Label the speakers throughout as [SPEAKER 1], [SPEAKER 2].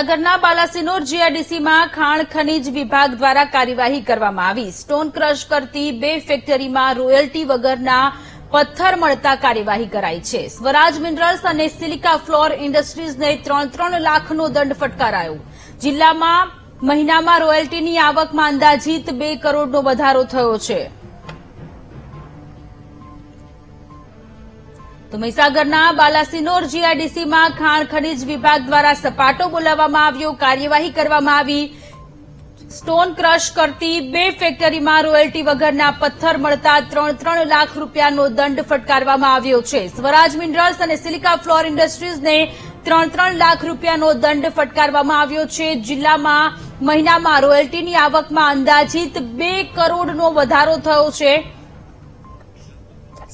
[SPEAKER 1] મહીસાગરના બાલાસિનોર જીઆરડીસીમાં ખાણ ખનીજ વિભાગ દ્વારા કાર્યવાહી કરવામાં આવી. સ્ટોન ક્રશ કરતી બે ફેક્ટરીમાં રોયલ્ટી વગરના પથ્થર મળતા કાર્યવાહી કરાઈ છે. સ્વરાજ મિનરલ્સ અને સિલિકા ફ્લોર ઇન્ડસ્ટ્રીઝને ત્રણ ત્રણ લાખનો દંડ ફટકારાયો. જિલ્લામાં મહિનામાં રોયલ્ટીની આવકમાં અંદાજીત બે કરોડનો વધારો થયો છે. તો મહીસાગરના બાલાસિનોર જીઆઈડીસીમાં ખાણ ખનીજ વિભાગ દ્વારા સપાટો બોલાવવામાં આવ્યો. કાર્યવાહી કરવામાં આવી. સ્ટોન ક્રશ કરતી બે ફેક્ટરીમાં રોયલ્ટી વગરના પથ્થર મળતા ત્રણ ત્રણ લાખ રૂપિયાનો દંડ ફટકારવામાં આવ્યો છે. સ્વરાજ મિનરલ્સ અને સિલિકા ફ્લોર ઇન્ડસ્ટ્રીઝને ત્રણ ત્રણ લાખ રૂપિયાનો દંડ ફટકારવામાં આવ્યો છે. જિલ્લામાં મહિનામાં રોયલ્ટીની આવકમાં અંદાજિત બે કરોડનો વધારો થયો છે.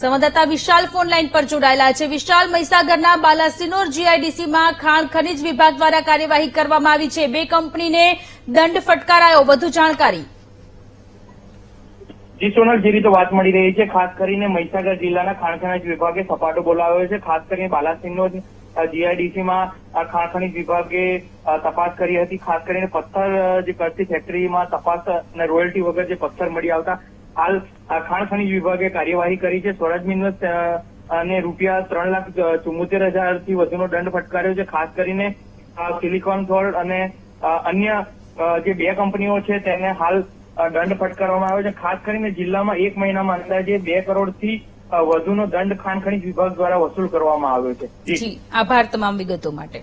[SPEAKER 1] સંવાદદાતા વિશાલ ફોન પર જોડાયેલા છે. વિશાલ, મહીસાગરના બાલાસિનોર જીઆઈડીસીમાં ખાણ ખનીજ વિભાગ દ્વારા કાર્યવાહી કરવામાં આવી છે. બે કંપનીને દંડ ફટકારાયો. વધુ જાણકારી.
[SPEAKER 2] જી, સોનલ, જે રીતે વાત મળી રહી છે, ખાસ કરીને મહીસાગર જિલ્લાના ખાણ ખનીજ વિભાગે સપાટો બોલાવ્યો છે. ખાસ કરીને બાલાસિનોર જીઆઈડીસીમાં ખાણ ખનીજ વિભાગે તપાસ કરી હતી. ખાસ કરીને પથ્થર જે કરતી ફેક્ટરીમાં તપાસ અને રોયલ્ટી વગર જે પથ્થર મળી આવતા હાલ ખાણ વિભાગે કાર્યવાહી કરી છે. સ્વરાજ મિનરલ્સ અને રૂપિયા ત્રણ લાખ ચુમ્મોતેર હજારથી વધુનો દંડ ફટકાર્યો છે. ખાસ કરીને સિલિકોન સોલ્ટ અને અન્ય જે બે કંપનીઓ છે તેને હાલ દંડ ફટકારવામાં આવ્યો છે. ખાસ કરીને જિલ્લામાં એક મહિનામાં અંદાજે બે કરોડથી થી વધુનો દંડ ખાણ ખનીજ વિભાગ દ્વારા વસૂલ કરવામાં આવ્યો છે.
[SPEAKER 1] આભાર તમામ વિગતો માટે.